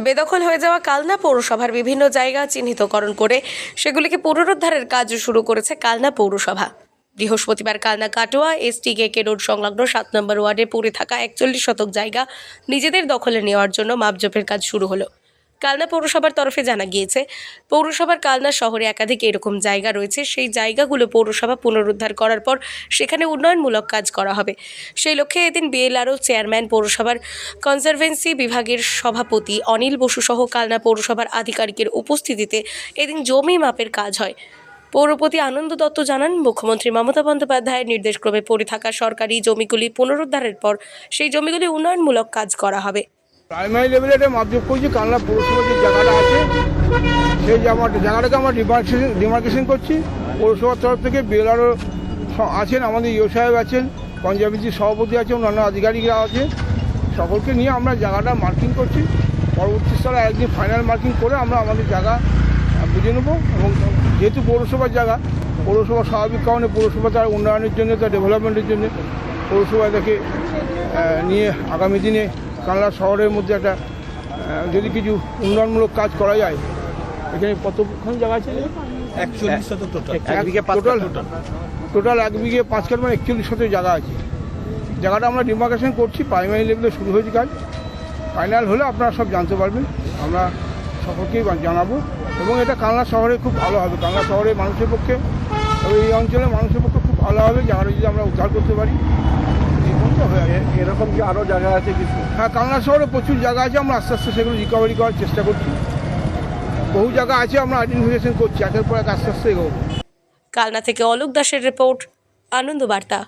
বেদখল হয়ে যাওয়া কালনা পৌরসভার বিভিন্ন জায়গা চিহ্নিতকরণ করে সেগুলিকে পুনরুদ্ধারের কাজ শুরু করেছে কালনা পৌরসভা। বৃহস্পতিবার Kalna Katwa ST K road সংলগ্ন সাত নম্বর ওয়ার্ডে পড়ে থাকা একচল্লিশ শতক জায়গা নিজেদের দখলে নেওয়ার জন্য মাপজপের কাজ শুরু হলো। কালনা পৌরসভার তরফে জানা গিয়েছে, পৌরসভার কালনা শহরে একাধিক এরকম জায়গা রয়েছে। সেই জায়গাগুলো পৌরসভা পুনরুদ্ধার করার পর সেখানে উন্নয়নমূলক কাজ করা হবে। সেই লক্ষ্যে এদিন বিএলআরও চেয়ারম্যান পৌরসভার কনজারভেন্সি বিভাগের সভাপতি অনিল বসু সহ কালনা পৌরসভার আধিকারিকের উপস্থিতিতে এদিন জমি মাপের কাজ হয়। পৌরপতি আনন্দ দত্ত জানান, মুখ্যমন্ত্রী মমতা বন্দ্যোপাধ্যায়ের নির্দেশক্রমে পড়ে থাকা সরকারি জমিগুলি পুনরুদ্ধারের পর সেই জমিগুলি উন্নয়নমূলক কাজ করা হবে। প্রাইমারি লেভেলে এটা মাপযোগ করছি কানলা পৌরসভা যে জায়গাটা আছে, সেই জায়গাটা জায়গাটাকে আমরা ডিমার্কেশন ডিমার্কেশন করছি। পৌরসভার তরফ থেকে বিএলআরও আছেন, আমাদের ইও সাহেব আছেন পঞ্জাবিজির সভাপতি আছে অন্যান্য আধিকারিকরা আছে সকলকে নিয়ে আমরা জায়গাটা মার্কিং করছি। পরবর্তী স্তরে একদিন ফাইনাল মার্কিং করে আমরা আমাদের জায়গা বুঝে নেব। এবং যেহেতু পৌরসভার জায়গা, পৌরসভা স্বাভাবিক কারণে পৌরসভা তার উন্নয়নের জন্য, তার ডেভেলপমেন্টের জন্য পৌরসভা তাকে নিয়ে আগামী দিনে কানলা শহরের মধ্যে একটা যদি কিছু উন্নয়নমূলক কাজ করা যায় এখানে কতক্ষণ জায়গা আছে? টোটাল এক বিঘে টোটাল টোটাল এক বিঘে পাঁচ কাঠ মানে একচল্লিশ শত জায়গা আছে। জায়গাটা আমরা ডিমার্কেশন করছি প্রাইমারি লেভেলে শুরু হয়েছে কাজ। ফাইনাল হলে আপনারা সব জানতে পারবেন আমরা সকলকেই জানাব। এবং এটা কানলা শহরে খুব ভালো হবে কানলা শহরের মানুষের পক্ষে এই অঞ্চলের মানুষের পক্ষে খুব ভালো হবে জায়গাটা যদি আমরা উদ্ধার করতে পারি এই পর্যন্ত হয়ে যাবে। এরকম কি আরও জায়গা আছে কিছু? হ্যাঁ কালনা শহরে প্রচুর জায়গা আছে আমরা আস্তে আস্তে সেগুলো রিকভারি করার চেষ্টা করছি। বহু জায়গা আছে আমরা আইডেন্টিফিকেশন করছি একের পর এক আস্তে আস্তে এগোবো। কালনা থেকে অলোক দাসের রিপোর্ট আনন্দ বার্তা